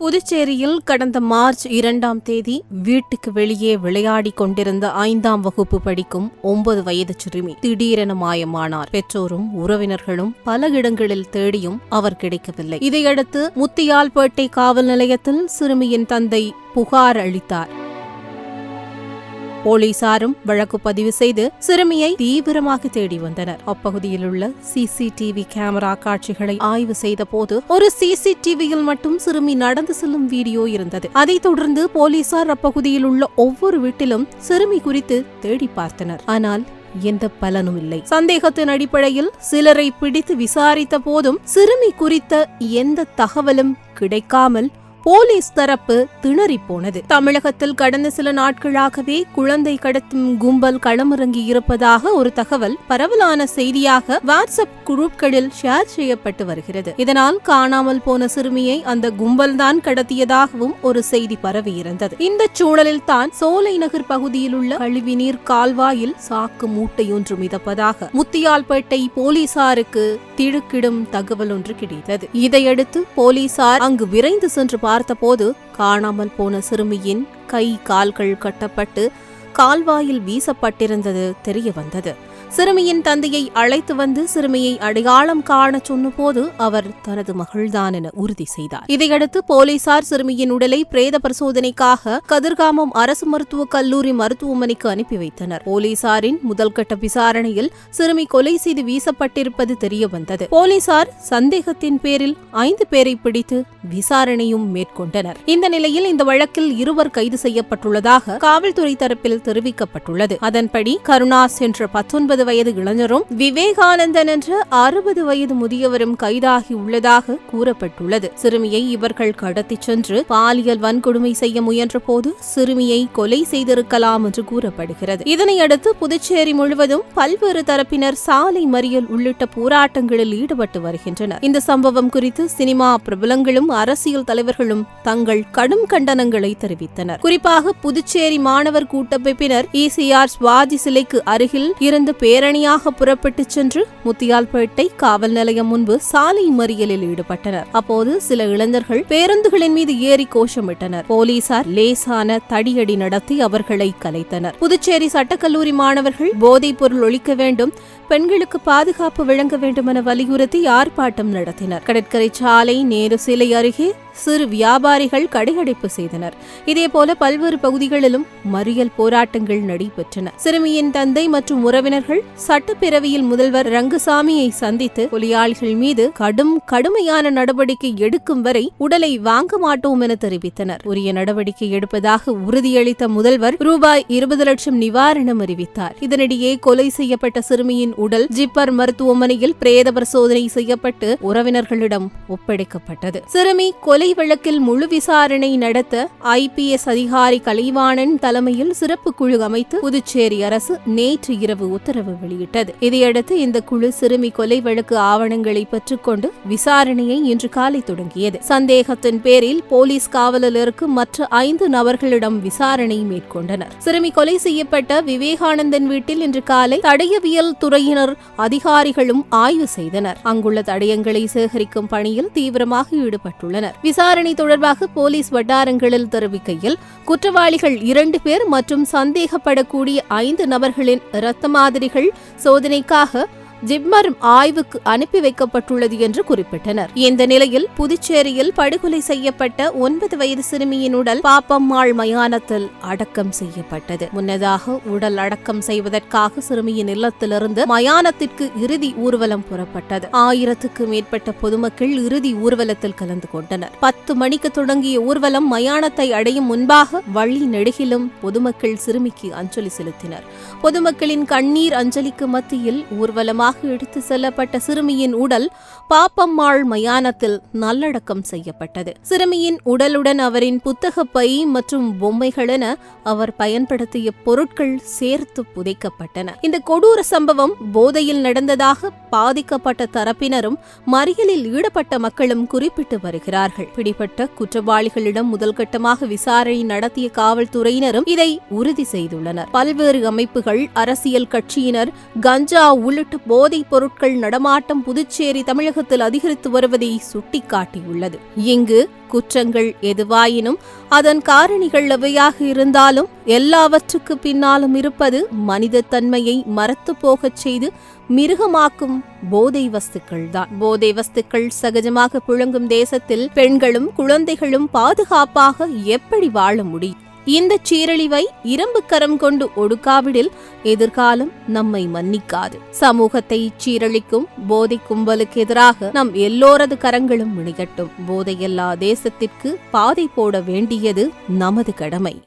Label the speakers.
Speaker 1: புதுச்சேரியில் கடந்த மார்ச் இரண்டாம் தேதி வீட்டுக்கு வெளியே விளையாடிக் கொண்டிருந்த ஐந்தாம் வகுப்பு படிக்கும் ஒன்பது வயது சிறுமி திடீரென மாயமானார். பெற்றோரும் உறவினர்களும் பல இடங்களில் தேடியும் அவர் கிடைக்கவில்லை. இதையடுத்து முத்தியால்பேட்டை காவல் நிலையத்தில் சிறுமியின் தந்தை புகார் அளித்தார். போலீசாரும் வழக்கு பதிவு செய்து சிறுமியை தீவிரமாக தேடி வந்தனர். அப்பகுதியில் உள்ள சிசிடிவி கேமரா காட்சிகளை ஆய்வு செய்த போது ஒரு சிசிடிவியில் மட்டும் சிறுமி நடந்து செல்லும் வீடியோ இருந்தது. அதைத் தொடர்ந்து போலீசார் அப்பகுதியில் உள்ள ஒவ்வொரு வீட்டிலும் சிறுமி குறித்து தேடி பார்த்தனர். ஆனால் எந்த பலனும் இல்லை. சந்தேகத்தின் அடிப்படையில் சிலரை பிடித்து விசாரித்த போதும் சிறுமி குறித்த எந்த தகவலும் கிடைக்காமல் போலீஸ் தரப்பு திணறி போனது. தமிழகத்தில் கடந்த சில நாட்களாகவே குழந்தை கடத்தும் கும்பல் களமிறங்கி இருப்பதாக ஒரு தகவல் பரவலான செய்தியாக வாட்ஸ்அப் குழுக்களில் ஷேர் செய்யப்பட்டு வருகிறது. இதனால் காணாமல் போன சிறுமியை அந்த கும்பல்தான் கடத்தியதாகவும் ஒரு செய்தி பரவியிருந்தது. இந்த சூழலில் தான் சோலை நகர் பகுதியில் உள்ள கழிவுநீர் கால்வாயில் சாக்கு மூட்டையொன்று மிதப்பதாக முத்தியால்பேட்டை போலீசாருக்கு திடுக்கிடும் தகவல் ஒன்று கிடைத்தது. இதையடுத்து போலீசார் அங்கு விரைந்து சென்று பார்த்தபோது காணாமல் போன சிறுமியின் கை கால்கள் கட்டப்பட்டு கால்வாயில் வீசப்பட்டிருந்தது தெரிய வந்தது சிறுமியின் தந்தையை அழைத்து வந்து சிறுமியை அடையாளம் காண சொன்னபோது அவர் தனது மகள்தான் என உறுதி செய்தார். இதையடுத்து போலீசார் சிறுமியின் உடலை பிரேத பரிசோதனைக்காக கதிர்காமம் அரசு மருத்துவக் கல்லூரி மருத்துவமனைக்கு அனுப்பி வைத்தனர். போலீசாரின் முதல்கட்ட விசாரணையில் சிறுமி கொலை செய்து வீசப்பட்டிருப்பது தெரிய வந்தது போலீசார் சந்தேகத்தின் பேரில் ஐந்து பேரை பிடித்து விசாரணையும் மேற்கொண்டனர். இந்த நிலையில் இந்த வழக்கில் இருவர் கைது செய்யப்பட்டுள்ளதாக காவல்துறை தரப்பில் தெரிவிக்கப்பட்டுள்ளது. அதன்படி கருணாஸ் என்ற பத்தொன்பது வயது இளைஞரும் விவேகானந்தன் என்ற அறுபது வயது முதியவரும் கைதாகி உள்ளதாக கூறப்பட்டுள்ளது. சிறுமியை இவர்கள் கடத்திச் சென்று பாலியல் வன்கொடுமை செய்ய முயன்றபோது சிறுமியை கொலை செய்திருக்கலாம் என்று கூறப்படுகிறது. இதனையடுத்து புதுச்சேரி முழுவதும் பல்வேறு தரப்பினர் சாலை மறியல் உள்ளிட்ட போராட்டங்களில் ஈடுபட்டு வருகின்றனர். இந்த சம்பவம் குறித்து சினிமா பிரபலங்களும் அரசியல் தலைவர்களும் தங்கள் கடும் கண்டனங்களை தெரிவித்தனர். குறிப்பாக புதுச்சேரி மாணவர் கூட்டமைப்பினர் இசிஆர் சுவாஜி சிலைக்கு அருகில் இருந்து பேர் பேரணியாக புறப்பட்டுச் சென்று முத்தியால்பேட்டை காவல் நிலையம் முன்பு சாலை மறியலில் ஈடுபட்டனர். அப்போது சில இளைஞர்கள் பேருந்துகளின் மீது ஏறி கோஷமிட்டனர். போலீசார் லேசான தடியடி நடத்தி அவர்களை கலைத்தனர். புதுச்சேரி சட்டக்கல்லூரி மாணவர்கள் போதைப் பொருள் ஒழிக்க வேண்டும் பெண்களுக்கு பாதுகாப்பு வழங்க வேண்டும் என வலியுறுத்தி ஆர்ப்பாட்டம் நடத்தினர். கடற்கரை சாலை நேரு சிலை அருகே சிறு வியாபாரிகள் கடையடைப்பு செய்தனர். இதேபோல பல்வேறு பகுதிகளிலும் மறியல் போராட்டங்கள் நடைபெற்றன. சிறுமியின் தந்தை மற்றும் உறவினர்கள் சட்டப்பேரவையில் முதல்வர் ரங்கசாமியை சந்தித்து கொலையாளிகள் மீது கடும் கடுமையான நடவடிக்கை எடுக்கும் வரை உடலை வாங்க மாட்டோம் என தெரிவித்தனர். உரிய நடவடிக்கை எடுப்பதாக உறுதியளித்த முதல்வர் ரூபாய் இருபது லட்சம் நிவாரணம் அறிவித்தார். இதனிடையே கொலை செய்யப்பட்ட சிறுமியின் உடல் ஜிப்பர் மருத்துவமனையில் பிரேத பரிசோதனை செய்யப்பட்டு உறவினர்களிடம் ஒப்படைக்கப்பட்டது. சிறுமி கொலை கொலை வழக்கில் முழு விசாரணை நடத்த ஐபிஎஸ் அதிகாரி கலைவாணன் தலைமையில் சிறப்பு குழு அமைத்து புதுச்சேரி அரசு நேற்று இரவு உத்தரவு வெளியிட்டது. இதையடுத்து இந்த குழு சிறுமி கொலை வழக்கு ஆவணங்களை பெற்றுக்கொண்டு விசாரணையை இன்று காலை தொடங்கியது. சந்தேகத்தின் பேரில் போலீஸ் காவலில் இருக்கும் மற்ற ஐந்து நபர்களிடம் விசாரணை மேற்கொண்டனர். சிறுமி கொலை செய்யப்பட்ட விவேகானந்தன் வீட்டில் இன்று காலை தடயவியல் துறையினர் அதிகாரிகளும் ஆய்வு செய்தனர். அங்குள்ள தடயங்களை சேகரிக்கும் பணியில் தீவிரமாக ஈடுபட்டுள்ளனர். விசாரணை தொடர்பாக போலீஸ் வட்டாரங்களில் தெரிவிக்கையில் குற்றவாளிகள் இரண்டு பேர் மற்றும் சந்தேகப்படக்கூடிய ஐந்து நபர்களின் இரத்த மாதிரிகள் சோதனைக்காக ஜிப்மர் ஆய்வுக்கு அனுப்பி வைக்கப்பட்டுள்ளது என்று குறிப்பிட்டனர். இந்த நிலையில் புதுச்சேரியில் படுகொலை செய்யப்பட்ட ஒன்பது வயது சிறுமியின் உடல் பாப்பம்மாள் மயானத்தில் அடக்கம் செய்யப்பட்டது. முன்னதாக உடல் அடக்கம் செய்வதற்காக சிறுமியின் இல்லத்திலிருந்து மயானத்திற்கு இறுதி ஊர்வலம் புறப்பட்டது. ஆயிரத்துக்கு மேற்பட்ட பொதுமக்கள் இறுதி ஊர்வலத்தில் கலந்து கொண்டனர். பத்து மணிக்கு தொடங்கிய ஊர்வலம் மயானத்தை அடையும் முன்பாக வழி நெடுகிலும் பொதுமக்கள் சிறுமிக்கு அஞ்சலி செலுத்தினர். பொதுமக்களின் கண்ணீர் அஞ்சலிக்கு மத்தியில் ஊர்வலமாக எடுத்து செல்லப்பட்ட சிறுமியின் உடல் பாப்பம்மாள் மயானத்தில் நல்லடக்கம் செய்யப்பட்டது. சிறுமியின் உடலுடன் அவரின் புத்தக பை மற்றும் பொம்மைகள் என அவர் பயன்படுத்திய பொருட்கள் சேர்த்து புதைக்கப்பட்டன. இந்த கொடூர சம்பவம் போதையில் நடந்ததாக பாதிக்கப்பட்ட தரப்பினரும் மறியலில் ஈடுபட்ட மக்களும் குறிப்பிட்டு வருகிறார்கள். பிடிபட்ட குற்றவாளிகளிடம் முதல்கட்டமாக விசாரணை நடத்திய காவல்துறையினரும் இதை உறுதி செய்துள்ளனர். பல்வேறு அமைப்புகள் அரசியல் கட்சியினர் கஞ்சா உள்ளிட்ட போதைப் பொருட்கள் நடமாட்டம் புதுச்சேரி தமிழகத்தில் அதிகரித்து வருவதை சுட்டிக்காட்டியுள்ளது. இங்கு குற்றங்கள் எதுவாயினும் அதன் காரணிகள் எவையாக இருந்தாலும் எல்லாவற்றுக்கு பின்னாலும் இருப்பது மனித தன்மையை மறத்து போகச் செய்து மிருகமாக்கும் போதை வஸ்துக்கள் தான் போதை வஸ்துக்கள் சகஜமாக புழங்கும் தேசத்தில் பெண்களும் குழந்தைகளும் பாதுகாப்பாக எப்படி வாழ முடியும்? இந்த சீரழிவை இரும்பு கரம் கொண்டு ஒடுக்காவிடில் எதிர்காலம் நம்மை மன்னிக்காது. சமூகத்தை சீரழிக்கும் போதை கும்பலுக்கு எதிராக நம் எல்லோரது கரங்களும் இணையட்டும் போதையல்லா தேசத்திற்கு பாதை போட வேண்டியது நமது கடமை.